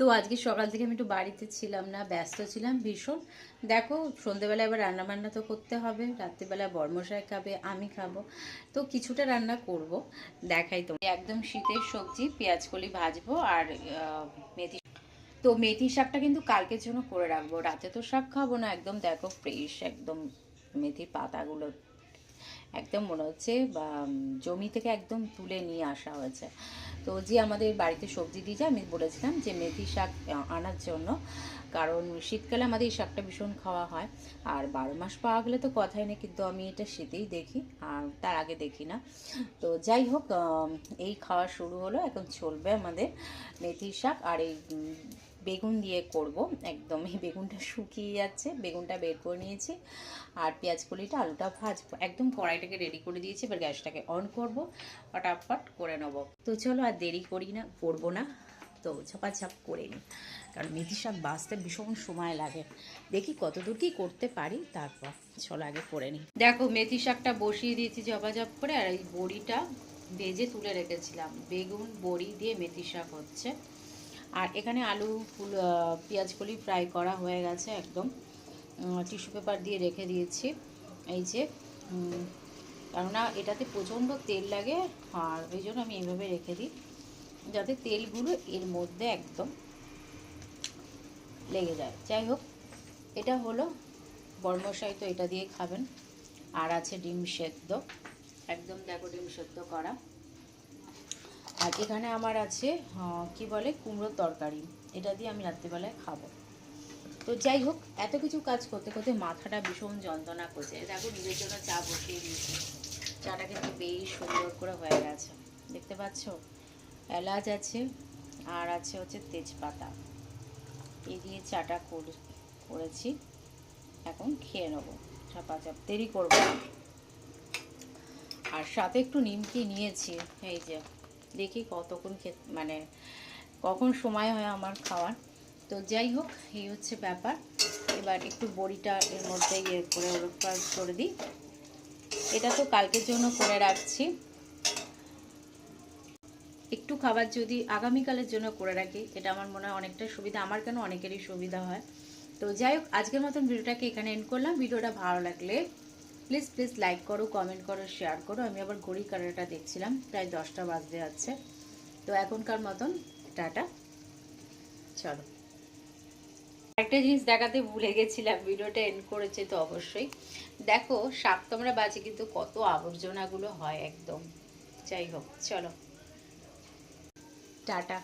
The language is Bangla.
তো আজকে সকাল থেকে আমি একটু বাড়িতে ছিলাম না, ব্যস্ত ছিলাম ভীষণ। দেখো সন্ধেবেলা এবার রান্না বান্না তো করতে হবে, রাত্রিবেলা বর্মশাই খাবে, আমি খাব। তো কিছুটা রান্না করব, দেখাই তো একদম শীতের সবজি, পেঁয়াজ কলি ভাজবো আর মেথি তো মেথি শাকটা কিন্তু কালকের জন্য করে রাখব, রাতে তো শাক খাব না, একদম দেখো ফ্রেশ একদম মেথির পাতাগুলো একদম মনে হচ্ছে, বা জমি থেকে একদম তুলে নিয়ে আসা হয়েছে। তো যে আমাদের বাড়িতে সবজি দিয়ে যায় আমি বলেছিলাম যে মেথি শাক আনার জন্য, কারণ শীতকালে আমাদের এই শাকটা ভীষণ খাওয়া হয়। আর বারো মাস পাওয়া গেলে তো কথাই নেই, কিন্তু আমি এটা শীতেই দেখি, আর তার আগে দেখি না। তো যাই হোক এই খাওয়া শুরু হলো, এখন চলবে আমাদের মেথি শাক, আর এই বেগুন দিয়ে করব। একদম এই বেগুনটা শুকিয়ে যাচ্ছে। বেগুনটা বের করে নিয়েছি। আর পেঁয়াজ কলিটা, আলুটা ভাজবো। একদম কড়াইটাকে রেডি করে দিয়েছি। এবার গ্যাসটাকে অন করব। ফটাফট করে নেব। তো চলো আর দেরি করি না, করব না। তো ঝাপাঝাপ করে নিই। কারণ মেথি শাক বাঁচতে ভীষণ সময় লাগে। দেখি কত দূর কি করতে পারি, তারপর চলো আগে করে নিই। দেখো, মেথি শাকটা বসিয়ে দিয়েছি ঝপাঝপ করে। আর এই বড়িটা ভেজে তুলে রেখেছিলাম। বেগুন, বড়ি দিয়ে মেথি শাক হচ্ছে। আর এখানে আলু, ফুল পেঁয়াজ কলি ফ্রাই করা হয়ে গেছে একদম। টিস্যু পেপার দিয়ে রেখে দিয়েছি। এই যে কেননা এটাতে প্রচণ্ড তেল লাগে, আর ওই জন্য আমি এইভাবে রেখে দিই, যাতে তেলগুলো এর মধ্যে একদম লেগে যায়। যাই হোক, এটা হলো, বর্মশাই তো এটা দিয়ে খাবেন। আর আছে ডিম সেদ্ধ। একদম দেখো ডিম সেদ্ধ করা। আর এখানে আমার আছে কি বলে, কুমড়োর তরকারি। এটা দিয়ে আমি রাত্রিবেলায় খাব। তো যাই হোক, এত কিছু কাজ করতে করতে মাথাটা ভীষণ যন্ত্রণা করছে। দেখো, নিজের জন্য চা বসিয়ে দিয়েছি। চাটা কিন্তু বেশ সুন্দর করে হয়ে গেছে। দেখতে পাচ্ছ? এলাচ আছে, আর আছে হচ্ছে তেজপাতা। এই দিয়ে চাটা করে- করেছি। এখন খেয়ে নেব। চাপা চাপ দেরি করব আর সাথে একটু নিমকি নিয়েছি, এই যে। দেখি কতক্ষণ খে মানে কখন সময় হয় আমার খাওয়ার। তো যাই হোক, এই হচ্ছে ব্যাপার। এবার একটু বড়িটা এর মধ্যে ইয়ে করে পালট করে দিই। এটা তো কালকের জন্য করে রাখছি। একটু খাবার যদি আগামীকালের জন্য করে রাখি, এটা আমার মনে হয় অনেকটা সুবিধা। আমার কেন অনেকেরই সুবিধা হয়? তো যাই হোক, আজকের মতন ভিডিওটাকে এখানে এন্ড করলাম। ভিডিওটা ভালো লাগলে প্লিজ প্লিজ লাইক করো কমেন্ট করো শেয়ার করো। আমি আবার ঘড়ি কাটাটা দেখছিলাম, প্রায় দশটা বাজতে যাচ্ছে। তো এখনকার মতন, টাটা। চলো। একটা জিনিস দেখাতে ভুলে গেছিলাম, ভিডিওটা এন্ড করেছে তো অবশ্যই। দেখো শাক তোমরা বাজে কিন্তু কত আবর্জনাগুলো হয় একদম। যাই হোক, চলো। টাটা।